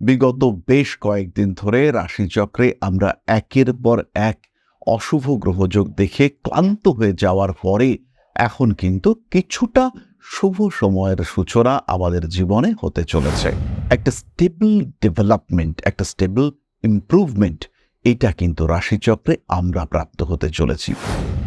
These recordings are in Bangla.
বিগত বেশ কয়েকদিন ধরে রাশিচক্রে আমরা একের পর এক অশুভ গ্রহযোগ দেখে ক্লান্ত হয়ে যাওয়ার পরে এখন কিন্তু কিছুটা শুভ সময়ের সূচনা আমাদের জীবনে হতে চলেছে। একটা স্টেবল ডেভেলপমেন্ট একটা স্টেবল ইম্প্রুভমেন্ট এটা কিন্তু রাশিচক্রে আমরা প্রাপ্ত হতে চলেছি।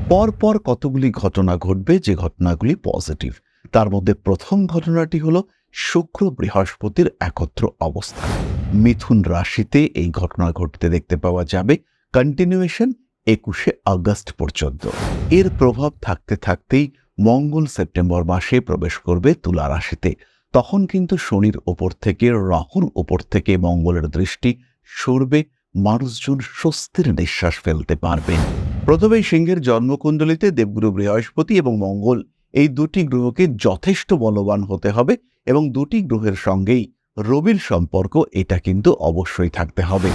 পরপর কতগুলি ঘটনা ঘটবে যে ঘটনাগুলি পজিটিভ তার মধ্যে প্রথম ঘটনাটি হলো শুক্র বৃহস্পতির একত্র অবস্থা মিথুন রাশিতে এই ঘটনা ঘটতে দেখতে পাওয়া যাবে কন্টিনিউয়েশন একুশে আগস্ট পর্যন্ত। এর প্রভাব থাকতে থাকতেই মঙ্গল সেপ্টেম্বর মাসে প্রবেশ করবে তুলা রাশিতে। তখন কিন্তু শনির ওপর থেকে, রাহুর ওপর থেকে মঙ্গলের দৃষ্টি সরবে, মানুষজন স্বস্তির নিঃশ্বাস ফেলতে পারবেন প্রথমেই সিংহের জন্মকুণ্ডলিতে দেবগুরু বৃহস্পতি এবং মঙ্গল এই দুটি গ্রহকে যথেষ্ট বলবান হতে হবে। এবং দুটি গ্রহের সঙ্গেই রবির সম্পর্ক, এটা কিন্তু অবশ্যই থাকতে হবে।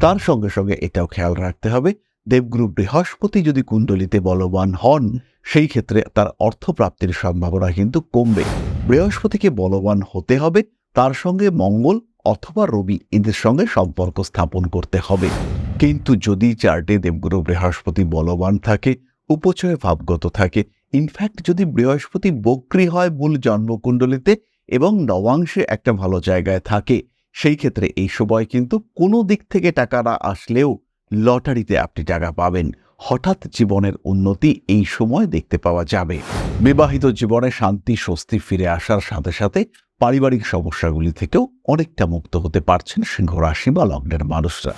তার সঙ্গে সঙ্গে এটাও খেয়াল রাখতে হবে, দেবগুরু বৃহস্পতি যদি কুণ্ডলিতে বলবান হন, সেই ক্ষেত্রে তার অর্থপ্রাপ্তির সম্ভাবনা কিন্তু কমবে। বৃহস্পতিকে বলবান হতে হবে, তার সঙ্গে মঙ্গল অথবা রবি এদের সঙ্গে সম্পর্ক স্থাপন করতে হবে। কিন্তু যদি চার্টে দেবগুরু বৃহস্পতি বলবান থাকে, উপচয় ভাবগত থাকে, ইনফ্যাক্ট যদি বৃহস্পতি বক্রি হয় মূল জন্মকুণ্ডলিতে এবং নবাংশে একটা ভালো জায়গায় থাকে। সেই ক্ষেত্রে এই সময় কিন্তু কোনো দিক থেকে টাকা না আসলেও লটারিতে আপনি টাকা পাবেন। হঠাৎ জীবনের উন্নতি এই সময় দেখতে পাওয়া যাবে। বিবাহিত জীবনে শান্তি, স্বস্তি ফিরে আসার সাথে সাথে পারিবারিক সমস্যাগুলি থেকেও অনেকটা মুক্ত হতে পারছেন সিংহ রাশি বা লগ্নের মানুষরা।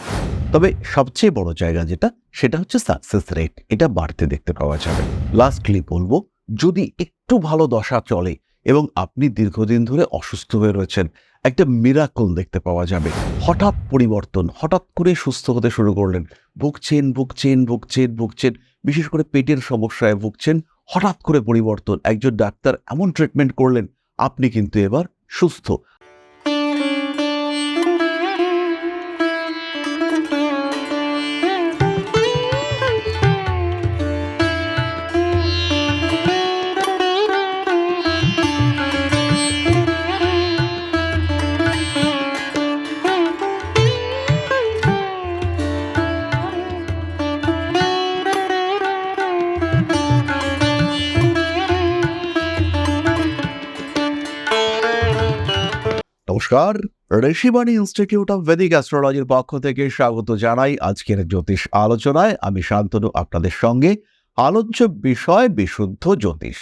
তবে সবচেয়ে বড় জায়গা যেটা, সেটা হচ্ছে সাকসেস রেট এটা বাড়তে দেখতে পাওয়া যাবে। লাস্টলি বলব, যদি একটু ভালো দশা চলে এবং আপনি দীর্ঘদিন ধরে অসুস্থ হয়ে রয়েছেন। একটা মিরাকল দেখতে পাওয়া যাবে। হঠাৎ পরিবর্তন, হঠাৎ করে সুস্থ হতে শুরু করলেন। ভুগছেন ভুগছেন ভুগছেন ভুগছেন, বিশেষ করে পেটের সমস্যায় ভুগছেন। হঠাৎ করে পরিবর্তন, একজন ডাক্তার এমন ট্রিটমেন্ট করলেন, আপনি কিন্তু এবার সুস্থ। নমস্কার। ঋষিবাণী ইনস্টিটিউট অফ ভেদিক অ্যাস্ট্রোলজির পক্ষ থেকে স্বাগত জানাই আজকের জ্যোতিষ আলোচনায়। আমি শান্তনু, আপনাদের সঙ্গে আলোচ্য বিষয় বিশুদ্ধ জ্যোতিষ,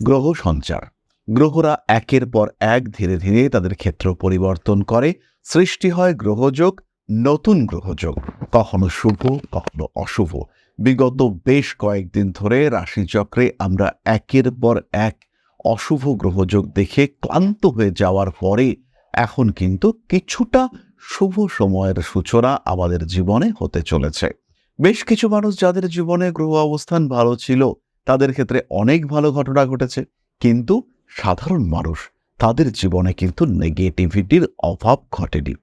গ্রহ সঞ্চার। গ্রহরা একের পর এক ধীরে ধীরে তাদের ক্ষেত্র পরিবর্তন করে, সৃষ্টি হয় গ্রহযোগ, নতুন গ্রহযোগ। কখনো শুভ, কখনো অশুভ। বিগত বেশ কয়েকদিন ধরে রাশিচক্রে আমরা একের পর এক অশুভ গ্রহযোগ দেখে ক্লান্ত হয়ে যাওয়ার পরে এখন কিন্তু কিছুটা শুভ সময়ের সূচনা আমাদের জীবনে হতে চলেছে। বেশ কিছু মানুষ যাদের জীবনে গ্রহ অবস্থান ভালো ছিল, তাদের ক্ষেত্রে অনেক ভালো ঘটনা ঘটেছে। কিন্তু সাধারণ মানুষ, তাদের জীবনে কিন্তু নেগেটিভিটির অভাব ঘটেনি।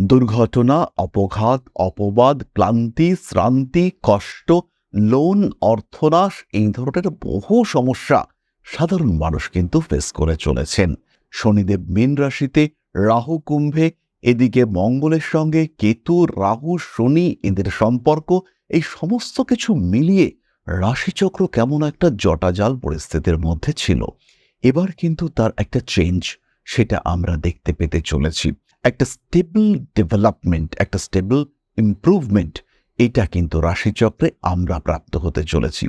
দুর্ঘটনা, অপঘাত, অপবাদ, ক্লান্তি, শ্রান্তি, কষ্ট, লোন, অর্থনাশ, এই ধরনের বহু সমস্যা সাধারণ মানুষ কিন্তু ফেস করে চলেছেন। শনিদেব মীন রাশিতে রাহু কুম্ভে, এদিকে মঙ্গলের সঙ্গে কেতু, রাহু, শনি এদের সম্পর্ক, এই সমস্ত কিছু মিলিয়ে রাশিচক্র কেমন একটা জটাজাল পরিস্থিতির মধ্যে ছিল। এবার কিন্তু তার একটা চেঞ্জ সেটা আমরা দেখতে পেতে চলেছি। একটা স্টেবল ডেভেলপমেন্ট একটা স্টেবল ইমপ্রুভমেন্ট এটা কিন্তু রাশিচক্রে আমরা প্রাপ্ত হতে চলেছি।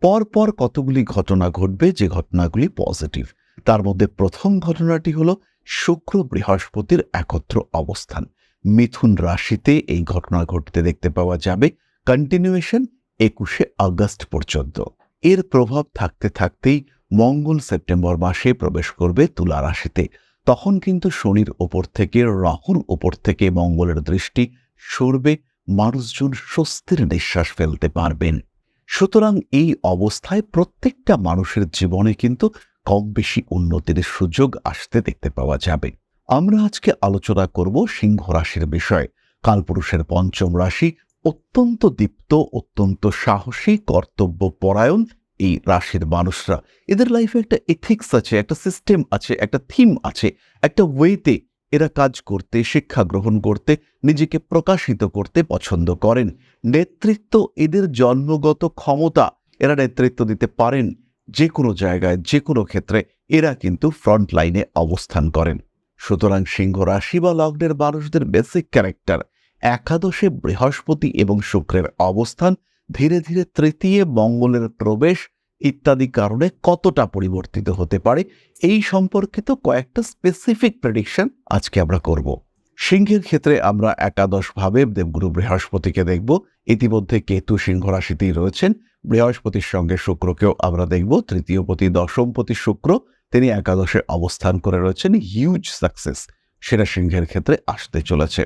পরপর কতগুলি ঘটনা ঘটবে, যে ঘটনাগুলি পজিটিভ তার মধ্যে প্রথম ঘটনাটি হলো শুক্র বৃহস্পতির একত্র অবস্থান। মিথুন রাশিতে এই ঘটনা ঘটতে দেখতে পাওয়া যাবে। কন্টিনিউয়েশন একুশে আগস্ট পর্যন্ত। এর প্রভাব থাকতে থাকতেই মঙ্গল সেপ্টেম্বর মাসে প্রবেশ করবে তুলা রাশিতে। তখন কিন্তু শনির ওপর থেকে, রাহুর ওপর থেকে মঙ্গলের দৃষ্টি সরবে। মানুষজন স্বস্তির নিঃশ্বাস ফেলতে পারবেন। সুতরাং এই অবস্থায় প্রত্যেকটা মানুষের জীবনে কিন্তু কম বেশি উন্নতির সুযোগ আসতে দেখতে পাওয়া যাবে। আমরা আজকে আলোচনা করব সিংহ রাশির বিষয়ে। কালপুরুষের পঞ্চম রাশি অত্যন্ত দীপ্ত, অত্যন্ত সাহসী কর্তব্য পরায়ণ এই রাশির মানুষরা। এদের লাইফে একটা এথিক্স আছে, একটা সিস্টেম আছে, একটা থিম আছে, একটা ওয়েতে এরা কাজ করতে, শিক্ষা গ্রহণ করতে, নিজেকে প্রকাশিত করতে পছন্দ করেন। নেতৃত্ব এদের জন্মগত ক্ষমতা এরা নেতৃত্ব দিতে পারেন। যে কোনো জায়গায় যে কোনো ক্ষেত্রে এরা কিন্তু ফ্রন্ট লাইনে অবস্থান করেন। সুতরাং সিংহ রাশি বা লগ্নের মানুষদের বেসিক ক্যারেক্টার একাদশে বৃহস্পতি এবং শুক্রের অবস্থান, ধীরে ধীরে তৃতীয় মঙ্গলের প্রবেশ ইত্যাদি কারণে কতটা পরিবর্তিত হতে পারে, এই সম্পর্কিত কয়েকটা স্পেসিফিক প্রেডিকশন আজকে আমরা করব। সিংহের ক্ষেত্রে আমরা একাদশভাবে দেবগুরু বৃহস্পতিকে দেখব। ইতিমধ্যে কেতু সিংহ রাশিতেই রয়েছেন। বৃহস্পতির সঙ্গে শুক্রকেও আমরা দেখব। তৃতীয়পতি, দশমপতি শুক্র তিনি একাদশে অবস্থান করে রয়েছেন। হিউজ সাকসেস সেটা সিংহের ক্ষেত্রে আসতে চলেছে।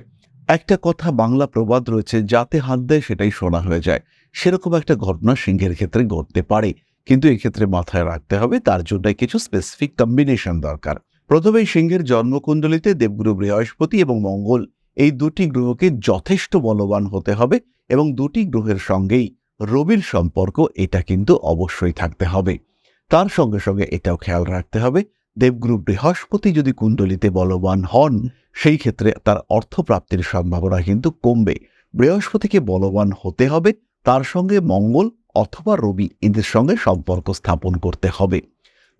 একটা কথা বাংলা প্রবাদ রয়েছে, যাতে হাত দেয় সেটাই শোনা হয়ে যায়। সেরকম একটা ঘটনা সিংহের ক্ষেত্রে ঘটতে পারে। কিন্তু এক্ষেত্রে মাথায় রাখতে হবে, তার জন্য কিছু স্পেসিফিক কম্বিনেশন দরকার। প্রথমেই সিংহের জন্মকুণ্ডলিতে দেবগুরু বৃহস্পতি এবং মঙ্গল এই দুটি গ্রহকে যথেষ্ট বলবান হতে হবে এবং দুটি গ্রহের সঙ্গেই রবির সম্পর্ক এটা কিন্তু অবশ্যই থাকতে হবে। তার সঙ্গে সঙ্গে এটাও খেয়াল রাখতে হবে, দেবগুরু বৃহস্পতি যদি কুণ্ডলিতে বলবান হন, সেই ক্ষেত্রে তার অর্থপ্রাপ্তির সম্ভাবনা কিন্তু কমবে। বৃহস্পতিকে বলবান হতে হবে, তার সঙ্গে মঙ্গল অথবা রবি এদের সঙ্গে সম্পর্ক স্থাপন করতে হবে।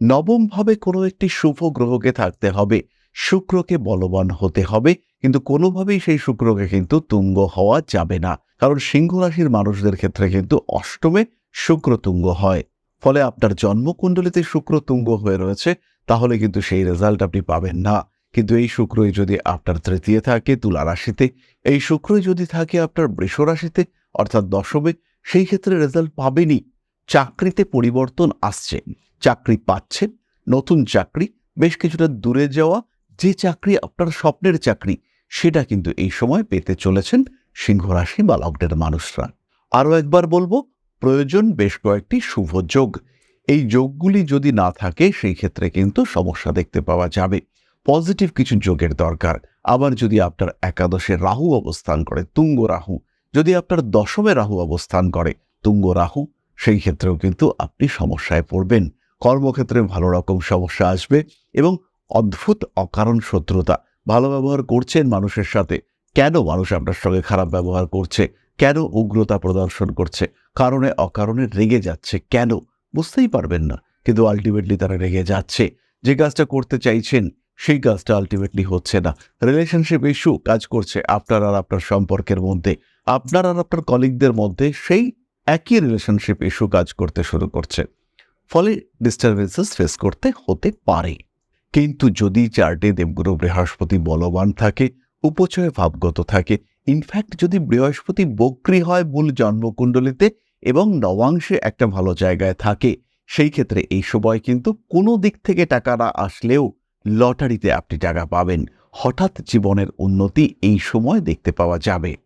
নবমভাবে কোনো একটি শুভ গ্রহকে থাকতে হবে। শুক্রকে বলবান হতে হবে, কিন্তু কোনোভাবেই সেই শুক্রকে কিন্তু তুঙ্গ হওয়া যাবে না। কারণ সিংহ রাশির মানুষদের ক্ষেত্রে কিন্তু অষ্টমে শুক্র তুঙ্গ হয়। ফলে আপনার জন্মকুণ্ডলিতে শুক্র তুঙ্গ হয়ে রয়েছে, তাহলে কিন্তু সেই রেজাল্ট আপনি পাবেন না। কিন্তু এই শুক্রই যদি আপনার তৃতীয় থাকে, তুলা রাশিতে, এই শুক্রই যদি থাকে আপনার বৃষ রাশিতে, অর্থাৎ দশমে, সেই ক্ষেত্রে রেজাল্ট পাবেনই। চাকরিতে পরিবর্তন আসছে। চাকরি পাচ্ছেন, নতুন চাকরি, বেশ কিছুটা দূরে যাওয়া, যে চাকরি আপনার স্বপ্নের চাকরি, সেটা কিন্তু এই সময় পেতে চলেছেন সিংহ রাশি বা লগ্নের মানুষরা। আরও একবার বলব, প্রয়োজন বেশ কয়েকটি শুভ যোগ। এই যোগগুলি যদি না থাকে, সেই ক্ষেত্রে কিন্তু সমস্যা দেখতে পাওয়া যাবে। পজিটিভ কিছু যোগের দরকার। আবার যদি আপনার একাদশে রাহু অবস্থান করে, তুঙ্গ রাহু, যদি আপনার দশমে রাহু অবস্থান করে, তুঙ্গ রাহু, সেই ক্ষেত্রেও কিন্তু আপনি সমস্যায় পড়বেন। কর্মক্ষেত্রে ভালো রকম সমস্যা আসবে এবং অদ্ভুত অকারণ শত্রুতা ভালো ব্যবহার করছেন মানুষের সাথে। কেন মানুষ আপনার সঙ্গে খারাপ ব্যবহার করছে? কেন উগ্রতা প্রদর্শন করছে? কারণে অকারণে রেগে যাচ্ছে কেন? বুঝতেই পারবেন না। কিন্তু আলটিমেটলি তারা রেগে যাচ্ছে। যে কাজটা করতে চাইছেন, সেই কাজটা আলটিমেটলি হচ্ছে না। রিলেশনশিপ ইস্যু কাজ করছে আপনার আর আপনার সম্পর্কের মধ্যে। আপনার আর আপনার কলিগদের মধ্যে সেই একই রিলেশনশিপ ইস্যু কাজ করতে শুরু করছে। ফলে ডিস্টারবেন্সেস ফেস করতে হতে পারে। কিন্তু যদি চার্টে দেবগুরু বৃহস্পতি বলবান থাকে, উপচয় ভাবগত থাকে ইনফ্যাক্ট যদি বৃহস্পতি বক্রি হয় মূল জন্মকুণ্ডলিতে এবং নবাংশে একটা ভালো জায়গায় থাকে, সেই ক্ষেত্রে এই সময় কিন্তু কোনো দিক থেকে টাকা না আসলেও লটারিতে আপনি টাকা পাবেন। হঠাৎ জীবনের উন্নতি এই সময় দেখতে পাওয়া যাবে।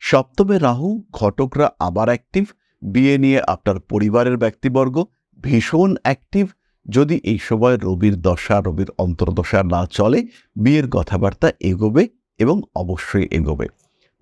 সপ্তমে রাহু, ঘটকরা আবার অ্যাক্টিভ বিয়ে নিয়ে আপনার পরিবারের ব্যক্তিবর্গ ভীষণ অ্যাক্টিভ যদি এই সময় রবির দশা, রবির অন্তর্দশা না চলে, বিয়ের কথাবার্তা এগোবে এবং অবশ্যই এগোবে।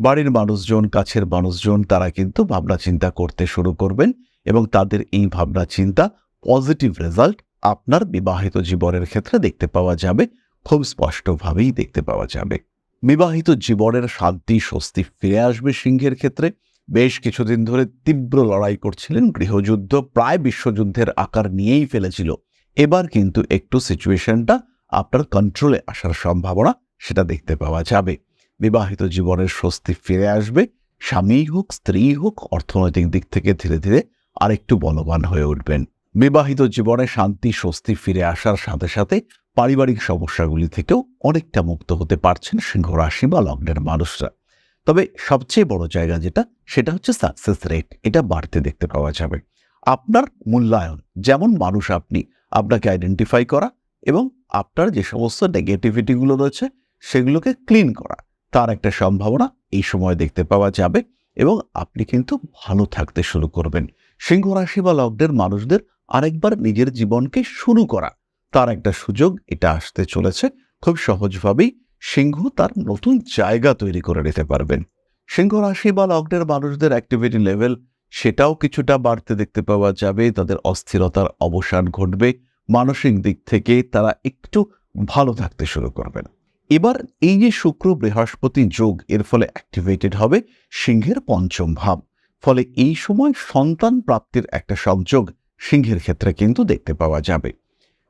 বাড়ির মানুষজন, কাছের মানুষজন, তারা কিন্তু ভাবনা চিন্তা করতে শুরু করবেন এবং তাদের এই ভাবনা চিন্তা পজিটিভ রেজাল্ট আপনার বিবাহিত জীবনের ক্ষেত্রে দেখতে পাওয়া যাবে, খুব স্পষ্টভাবেই দেখতে পাওয়া যাবে। বিবাহিত জীবনের শান্তি, স্বস্তি ফিরে আসবে সিংহের ক্ষেত্রে। বেশ কিছুদিন ধরে তীব্র লড়াই করছিলেন গৃহযুদ্ধ, প্রায় বিশ্বযুদ্ধের আকার নিয়েই ফেলেছিল। এবার কিন্তু একটু সিচুয়েশনটা আপনার কন্ট্রোলে আসার সম্ভাবনা সেটা দেখতে পাওয়া যাবে। বিবাহিত জীবনের স্বস্তি ফিরে আসবে, স্বামী হোক, স্ত্রী হোক, অর্থনৈতিক দিক থেকে ধীরে ধীরে আরেকটু বলবান হয়ে উঠবেন। বিবাহিত জীবনে শান্তি, স্বস্তি ফিরে আসার সাথে সাথে পারিবারিক সমস্যাগুলি থেকেও অনেকটা মুক্ত হতে পারছেন সিংহ রাশি বা লগ্নের মানুষরা। তবে সবচেয়ে বড় জায়গা যেটা, সেটা হচ্ছে সাকসেস রেট এটা বাড়তে দেখতে পাওয়া যাবে। আপনার মূল্যায়ন, যেমন মানুষ আপনি, আপনাকে আইডেন্টিফাই করা এবং আপনার যে সমস্ত নেগেটিভিটিগুলো রয়েছে, সেগুলোকে ক্লিন করা। তার একটা সম্ভাবনা এই সময় দেখতে পাওয়া যাবে এবং আপনি কিন্তু ভালো থাকতে শুরু করবেন। সিংহ রাশি বা লগ্নের মানুষদের আরেকবার নিজের জীবনকে শুরু করা, তার একটা সুযোগ এটা আসতে চলেছে। খুব সহজভাবেই সিংহ তার নতুন জায়গা তৈরি করে নিতে পারবেন। সিংহ রাশি বা লগ্নের মানুষদের অ্যাক্টিভিটি লেভেল সেটাও কিছুটা বাড়তে দেখতে পাওয়া যাবে, তাদের অস্থিরতার অবসান ঘটবে, মানসিক দিক থেকে তারা একটু ভালো থাকতে শুরু করবেন। এবার এই যে শুক্র বৃহস্পতি যোগ, এর ফলে অ্যাক্টিভেটেড হবে সিংহের পঞ্চম ভাব। ফলে এই সময় সন্তান প্রাপ্তির একটা সংযোগ সিংহের ক্ষেত্রে কিন্তু দেখতে পাওয়া যাবে।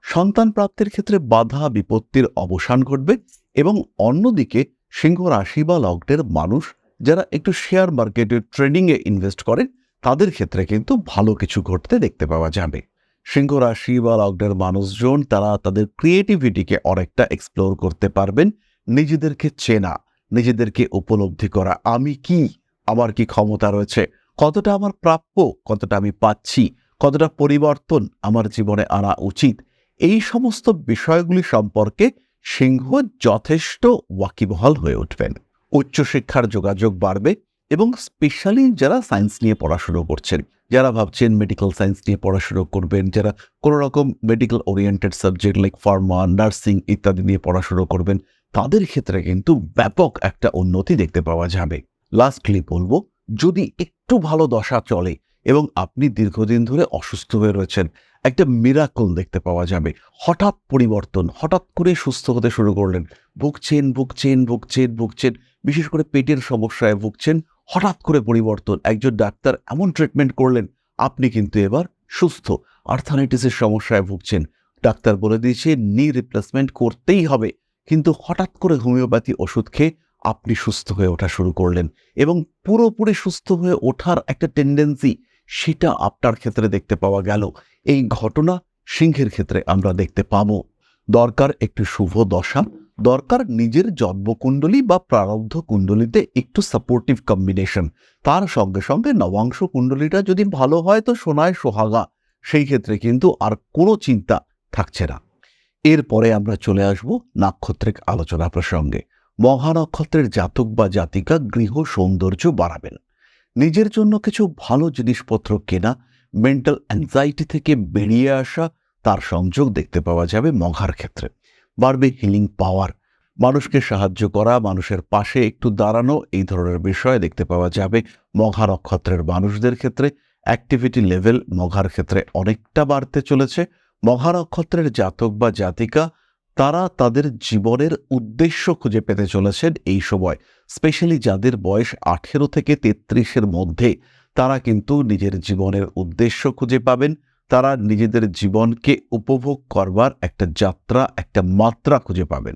সন্তান প্রাপ্তির ক্ষেত্রে বাধা, বিপত্তির অবসান ঘটবে এবং অন্যদিকে সিংহ রাশি বা লগ্নের মানুষ যারা একটু শেয়ার মার্কেটে ট্রেডিংয়ে ইনভেস্ট করেন, তাদের ক্ষেত্রে কিন্তু ভালো কিছু ঘটতে দেখতে পাওয়া যাবে। সিংহ রাশি বা লগ্নের মানুষজন তারা তাদের ক্রিয়েটিভিটিকে অনেকটা এক্সপ্লোর করতে পারবেন। নিজেদেরকে চেনা, নিজেদেরকে উপলব্ধি করা, আমি কি? আমার কি ক্ষমতা রয়েছে? কতটা আমার প্রাপ্য? কতটা আমি পাচ্ছি? কতটা পরিবর্তন আমার জীবনে আনা উচিত? এই সমস্ত বিষয়গুলি সম্পর্কে সিংহ যথেষ্ট ওয়াকিবহাল হয়ে উঠবেন। উচ্চশিক্ষার যোগাযোগ বাড়বে এবং স্পেশালি যারা সায়েন্স নিয়ে পড়াশুনো করছেন, যারা ভাবছেন মেডিকেল সায়েন্স নিয়ে পড়াশুনো করবেন, যারা কোনো রকম medical oriented subject like pharma nursing ইত্যাদি নিয়ে পড়াশুনো করবেন, তাদের ক্ষেত্রে কিন্তু ব্যাপক একটা উন্নতি দেখতে পাওয়া যাবে। লাস্টলি বলব, যদি একটু ভালো দশা চলে এবং আপনি দীর্ঘদিন ধরে অসুস্থ হয়ে রয়েছেন একটা মিরাকল দেখতে পাওয়া যাবে। হঠাৎ পরিবর্তন, হঠাৎ করে সুস্থ হতে শুরু করলেন। ভুগছেন ভুগছেন ভুগছেন ভুগছেন, বিশেষ করে পেটের সমস্যায় ভুগছেন, হঠাৎ করে পরিবর্তন, একজন ডাক্তার এমন ট্রিটমেন্ট করলেন, আপনি কিন্তু এবার সুস্থ। আর্থানাইটিসের সমস্যায় ভুগছেন। ডাক্তার বলে দিয়েছে নি রিপ্লেসমেন্ট করতেই হবে। কিন্তু হঠাৎ করে হোমিওপ্যাথি ওষুধ খেয়ে আপনি সুস্থ হয়ে ওঠা শুরু করলেন এবং পুরোপুরি সুস্থ হয়ে ওঠার একটা টেন্ডেন্সি সেটা আপনার ক্ষেত্রে দেখতে পাওয়া গেল। এই ঘটনা সিংহের ক্ষেত্রে আমরা দেখতে পাব। দরকার একটু শুভ দশা, দরকার নিজের জন্মকুণ্ডলী বা প্রারব্ধ কুণ্ডলিতে একটু সাপোর্টিভ কম্বিনেশন তার সঙ্গে সঙ্গে নবাংশ কুণ্ডলীটা যদি ভালো হয় তো সোনায় সোহাগা, সেই ক্ষেত্রে কিন্তু আর কোনো চিন্তা থাকছে না। এরপরে আমরা চলে আসব নাক্ষত্রিক আলোচনা প্রসঙ্গে। মহানক্ষত্রের জাতক বা জাতিকা গৃহ সৌন্দর্য বাড়াবেন। নিজের জন্য কিছু ভালো জিনিসপত্র কেনা মেন্টাল অ্যাংজাইটি থেকে বেরিয়ে আসা তার সংযোগ দেখতে পাওয়া যাবে মঘার ক্ষেত্রে। বাড়বে হিলিং পাওয়ার মানুষকে সাহায্য করা, মানুষের পাশে একটু দাঁড়ানো, এই ধরনের বিষয় দেখতে পাওয়া যাবে মঘা নক্ষত্রের মানুষদের ক্ষেত্রে। অ্যাক্টিভিটি লেভেল মঘার ক্ষেত্রে অনেকটা বাড়তে চলেছে। মঘা নক্ষত্রের জাতক বা জাতিকা, তারা তাদের জীবনের উদ্দেশ্য খুঁজে পেতে চলেছেন এই সময় স্পেশালি যাদের বয়স আঠেরো থেকে তেত্রিশের মধ্যে। তারা কিন্তু নিজের জীবনের উদ্দেশ্য খুঁজে পাবেন। তারা নিজেদের জীবনকে উপভোগ করবার একটা যাত্রা, একটা মাত্রা খুঁজে পাবেন।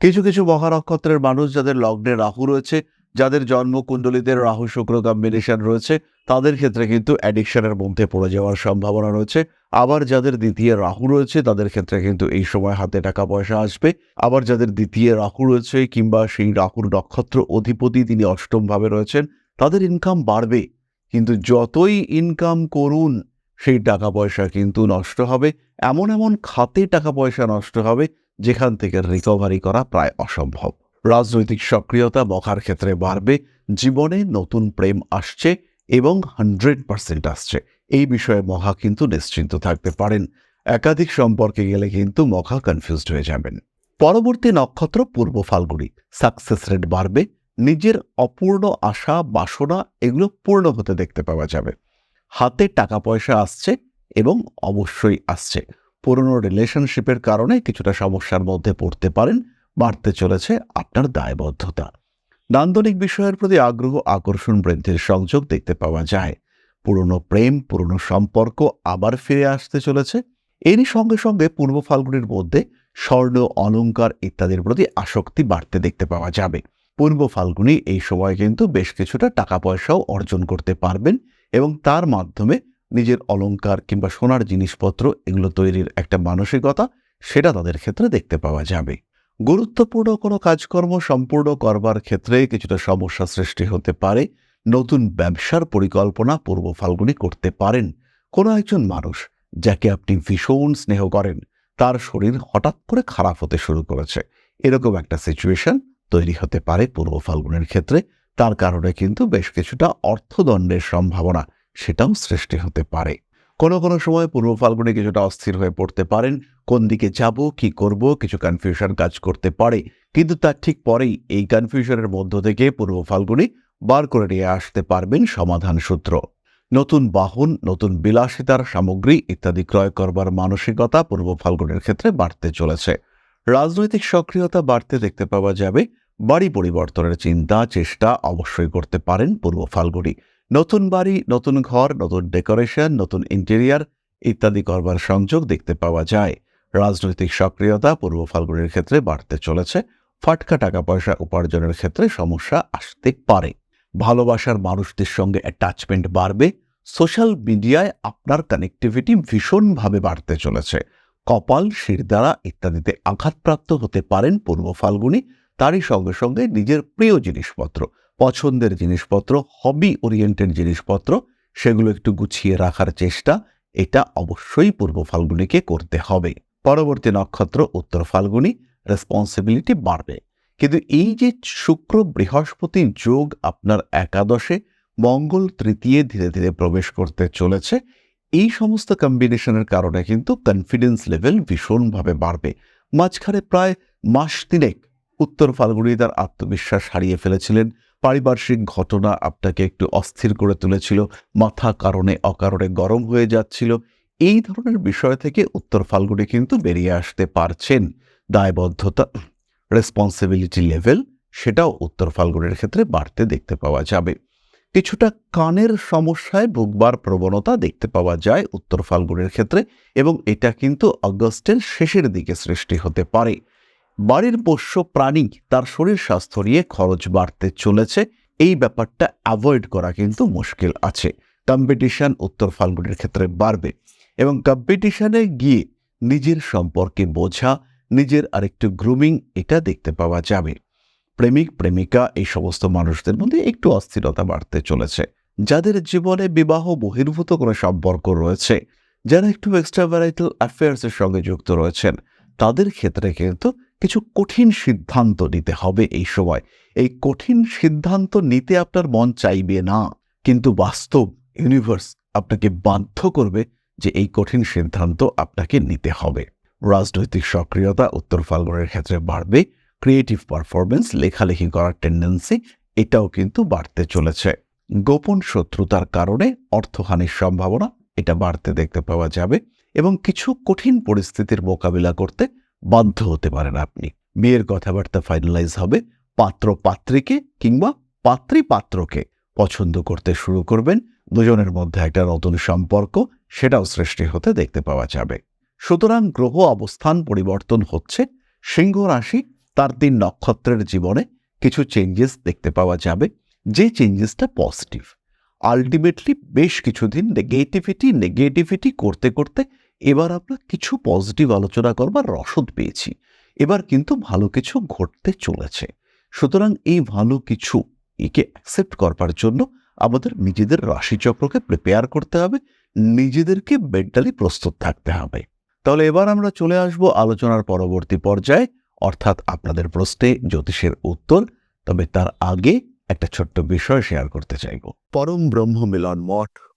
কিছু কিছু মহানক্ষত্রের মানুষ যাদের লগ্নে রাহু রয়েছে, যাদের জন্মকুণ্ডলীতে রাহু শুক্র কম্বিনেশন রয়েছে, তাদের ক্ষেত্রে কিন্তু অ্যাডিকশনের মধ্যে পড়ে যাওয়ার সম্ভাবনা রয়েছে। আবার যাদের দ্বিতীয় রাহু রয়েছে, তাদের ক্ষেত্রে কিন্তু এই সময় হাতে টাকা পয়সা আসবে। আবার যাদের দ্বিতীয় রাহু রয়েছে কিংবা সেই রাহুর নক্ষত্র অধিপতি, তিনি অষ্টমভাবে রয়েছেন, তাদের ইনকাম বাড়বে। কিন্তু যতই ইনকাম করুন, সেই টাকা পয়সা কিন্তু নষ্ট হবে। এমন এমন খাতে টাকা পয়সা নষ্ট হবে, যেখান থেকে রিকভারি করা প্রায় অসম্ভব। রাজনৈতিক সক্রিয়তা বখার ক্ষেত্রে বাড়বে, জীবনে নতুন প্রেম আসছে এবং হান্ড্রেড পার্সেন্ট আসছে। এই বিষয়ে মহা কিন্তু নিশ্চিন্ত থাকতে পারেন। একাধিক সম্পর্কে গেলে কিন্তু মহা কনফিউজড হয়ে যাবেন। পরবর্তী নক্ষত্র পূর্ব ফাল্গুনি। সাকসেস রেট বাড়বে নিজের অপূর্ণ আশা, বাসনা এগুলো পূর্ণ হতে দেখতে পাওয়া যাবে। হাতে টাকা পয়সা আসছে এবং অবশ্যই আসছে। পুরনো রিলেশনশিপের কারণে কিছুটা সমস্যার মধ্যে পড়তে পারেন, বাড়তে চলেছে আপনার দায়বদ্ধতা। নান্দনিক বিষয়ের প্রতি আগ্রহ, আকর্ষণ, বৃদ্ধির সংযোগ দেখতে পাওয়া যায়। পুরনো প্রেম, পুরনো সম্পর্ক আবার ফিরে আসতে চলেছে। এরই সঙ্গে সঙ্গে পূর্ব ফাল্গুনের মধ্যে স্বর্ণ অলঙ্কার ইত্যাদির প্রতি আসক্তি বাড়তে দেখতে পাওয়া যাবে। পূর্ব ফাল্গুনি এই সময় কিন্তু বেশ কিছুটা টাকা পয়সাও অর্জন করতে পারবেন এবং তার মাধ্যমে নিজের অলঙ্কার কিংবা সোনার জিনিসপত্র এগুলো তৈরির একটা মানসিকতা সেটা তাদের ক্ষেত্রে দেখতে পাওয়া যাবে। গুরুত্বপূর্ণ কোনো কাজকর্ম সম্পূর্ণ করবার ক্ষেত্রে কিছুটা সমস্যা সৃষ্টি হতে পারে। নতুন ব্যবসার পরিকল্পনা পূর্ব ফাল্গুনি করতে পারেন। কোনো একজন মানুষ যাকে আপনি ভীষণ স্নেহ করেন, তার শরীর হঠাৎ করে খারাপ হতে শুরু করেছে। এরকম একটা সিচুয়েশন তৈরি হতে পারে পূর্ব ফাল্গুনের ক্ষেত্রে। তার কারণে কিন্তু বেশ কিছুটা অর্থদণ্ডের সম্ভাবনা সেটাও সৃষ্টি হতে পারে। কোনো কোনো সময় পূর্ব ফাল্গুনে কিছুটা অস্থির হয়ে পড়তে পারেন। কোন দিকে যাব, কি করব, কিছু কনফিউশন কাজ করতে পারে। কিন্তু তার ঠিক পরেই এই কনফিউশনের মধ্য থেকে পূর্ব ফাল্গুনি বার করে নিয়ে আসতে পারবেন সমাধান সূত্র। নতুন বাহন, নতুন বিলাসিতার সামগ্রী ইত্যাদি ক্রয় করবার মানসিকতা পূর্ব ফাল্গুনের ক্ষেত্রে বাড়তে চলেছে। রাজনৈতিক সক্রিয়তা বাড়তে দেখতে পাওয়া যাবে। বাড়ি পরিবর্তনের চিন্তা, চেষ্টা অবশ্যই করতে পারেন পূর্ব ফাল্গুনি। নতুন বাড়ি, নতুন ঘর, নতুন ডেকোরেশন, নতুন ইন্টেরিয়ার ইত্যাদি করবার সংযোগ দেখতে পাওয়া যায়। রাজনৈতিক সক্রিয়তা পূর্ব ফাল্গুনের ক্ষেত্রে বাড়তে চলেছে। ফাটকা টাকা পয়সা উপার্জনের ক্ষেত্রে সমস্যা আসতে পারে। ভালোবাসার মানুষদের সঙ্গে অ্যাটাচমেন্ট বাড়বে। সোশ্যাল মিডিয়ায় আপনার কানেক্টিভিটি ভীষণভাবে বাড়তে চলেছে। কপাল শিরদাঁড়া ইত্যাদিতে আঘাতপ্রাপ্ত হতে পারেন পূর্ব ফাল্গুনি। তারই সঙ্গে সঙ্গে নিজের প্রিয় জিনিসপত্র, পছন্দের জিনিসপত্র হবি ওরিয়েন্টেড জিনিসপত্র, সেগুলো একটু গুছিয়ে রাখার চেষ্টা, এটা অবশ্যই পূর্ব ফাল্গুনিকে করতে হবে। পরবর্তী নক্ষত্র, উত্তর ফাল্গুনি রেসপন্সিবিলিটি বাড়বে। কিন্তু এই যে শুক্র বৃহস্পতি যোগ আপনার একাদশে, মঙ্গল তৃতীয় ধীরে ধীরে প্রবেশ করতে চলেছে এই সমস্ত কম্বিনেশনের কারণে কিন্তু কনফিডেন্স লেভেল ভীষণভাবে বাড়বে। মাঝখানে প্রায় মাস তিনেক উত্তর ফাল্গুনি তার আত্মবিশ্বাস হারিয়ে ফেলেছিলেন। পারিপার্শ্বিক ঘটনা আপনাকে একটু অস্থির করে তুলেছিল, মাথা কারণে অকারণে গরম হয়ে যাচ্ছিল। এই ধরনের বিষয় থেকে উত্তর ফাল্গুনি কিন্তু বেরিয়ে আসতে পারছেন। দায়বদ্ধতা রেসপন্সিবিলিটি লেভেল সেটাও উত্তর ফাল্গুনের ক্ষেত্রে বাড়তে দেখতে পাওয়া যাবে। কিছুটা কানের সমস্যায় ভুগবার প্রবণতা দেখতে পাওয়া যায় উত্তর ফাল্গুনের ক্ষেত্রে এবং এটা কিন্তু অগস্টের শেষের দিকে সৃষ্টি হতে পারে। বাড়ির পোষ্য প্রাণী তার শরীর স্বাস্থ্য নিয়ে খরচ বাড়তে চলেছে। এই ব্যাপারটা অ্যাভয়েড করা কিন্তু মুশকিল আছে। কম্পিটিশন উত্তর ফাল্গুনের ক্ষেত্রে বাড়বে এবং কম্পিটিশানে গিয়ে নিজের সম্পর্কে বোঝা, নিজের আরেকটু গ্রুমিং এটা দেখতে পাওয়া যাবে। প্রেমিক, প্রেমিকা এই সমস্ত মানুষদের মধ্যে একটু অস্থিরতা বাড়তে চলেছে। যাদের জীবনে বিবাহ বহির্ভূত কোনো সম্পর্ক রয়েছে, যারা একটু এক্সট্রা ভ্যারাইটাল অ্যাফেয়ার্সের সঙ্গে যুক্ত রয়েছেন, তাদের ক্ষেত্রে কিন্তু কিছু কঠিন সিদ্ধান্ত নিতে হবে এই সময়। এই কঠিন সিদ্ধান্ত নিতে আপনার মন চাইবে না, কিন্তু বাস্তব ইউনিভার্স আপনাকে বাধ্য করবে যে এই কঠিন সিদ্ধান্ত আপনাকে নিতে হবে। রাজনৈতিক সক্রিয়তা উত্তর ফাল্গুনের ক্ষেত্রে বাড়বে ক্রিয়েটিভ পারফরমেন্স লেখালেখি করার টেন্ডেন্সি এটাও কিন্তু বাড়তে চলেছে। গোপন শত্রুতার কারণে অর্থহানির সম্ভাবনা, এটা বাড়তে দেখতে পাওয়া যাবে এবং কিছু কঠিন পরিস্থিতির মোকাবিলা করতে বাধ্য হতে পারেন আপনি। বিয়ের কথাবার্তা ফাইনালাইজ হবে, পাত্র পাত্রীকে কিংবা পাত্রী পাত্রকে পছন্দ করতে শুরু করবেন, দুজনের মধ্যে একটা নতুন সম্পর্ক, সেটাও সৃষ্টি হতে দেখতে পাওয়া যাবে। সুতরাং গ্রহ অবস্থান পরিবর্তন হচ্ছে, সিংহ রাশি তার দিন নক্ষত্রের জীবনে কিছু চেঞ্জেস দেখতে পাওয়া যাবে। যে চেঞ্জেসটা পজিটিভ আলটিমেটলি বেশ কিছুদিন নেগেটিভিটি নেগেটিভিটি করতে করতে এবার আমরা কিছু পজিটিভ আলোচনা করবার রসদ পেয়েছি। এবার কিন্তু ভালো কিছু ঘটতে চলেছে। সুতরাং এই ভালো কিছু একে অ্যাকসেপ্ট করবার জন্য আমাদের নিজেদের রাশিচক্রকে প্রিপেয়ার করতে হবে। নিজেদেরকে মেন্টালি প্রস্তুত থাকতে হবে। তাহলে এবার আমরা চলে আসব আলোচনার পরবর্তী পর্যায়ে। অর্থাৎ আপনাদের প্রশ্নে জ্যোতিষের উত্তর, তবে তার আগে একটা ছোট্ট বিষয় শেয়ার করতে চাইব। পরম ব্রহ্ম মিলন মঠ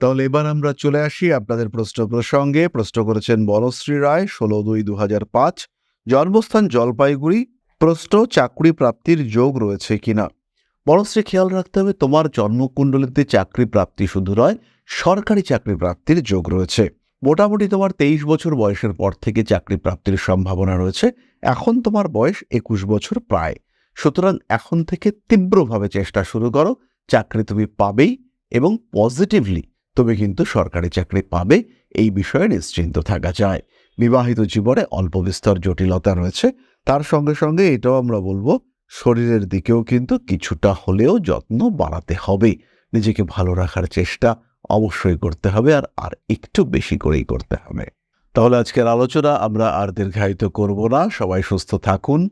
তাহলে এবার আমরা চলে আসি আপনাদের প্রশ্ন প্রসঙ্গে। প্রশ্ন করেছেন বনশ্রী রায়, ষোলো দুই দু পাঁচ। জন্মস্থান জলপাইগুড়ি। প্রশ্ন, চাকরি প্রাপ্তির যোগ রয়েছে কিনা? বনশ্রী খেয়াল রাখতে হবে, তোমার জন্মকুণ্ডলিতে চাকরি প্রাপ্তি শুধু নয়, সরকারি চাকরি প্রাপ্তির যোগ রয়েছে। মোটামুটি তোমার তেইশ বছর বয়সের পর থেকে চাকরি প্রাপ্তির সম্ভাবনা রয়েছে, এখন তোমার বয়স একুশ বছর প্রায়। সুতরাং এখন থেকে তীব্রভাবে চেষ্টা শুরু করো, চাকরি তুমি পাবেই এবং পজিটিভলি তুমি কিন্তু সরকারি চাকরি পাবে, এই বিষয়ে নিশ্চিন্ত থাকা যায়। বিবাহিত জীবনে অল্প বিস্তর জটিলতা রয়েছে, তার সঙ্গে সঙ্গে এটাও আমরা বলব, শরীরের দিকেও কিন্তু কিছুটা হলেও যত্ন বাড়াতে হবে। নিজেকে ভালো রাখার চেষ্টা অবশ্যই করতে হবে আর আর একটু বেশি করেই করতে হবে। তাহলে আজকের আলোচনা আমরা আর দীর্ঘায়িত করব না। সবাই সুস্থ থাকুন,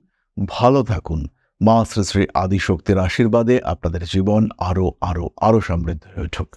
ভালো থাকুন। মা শ্রী শ্রী আদিশক্তির আশীর্বাদে আপনাদের জীবন আরও আরও আরও সমৃদ্ধ হয়ে উঠুক।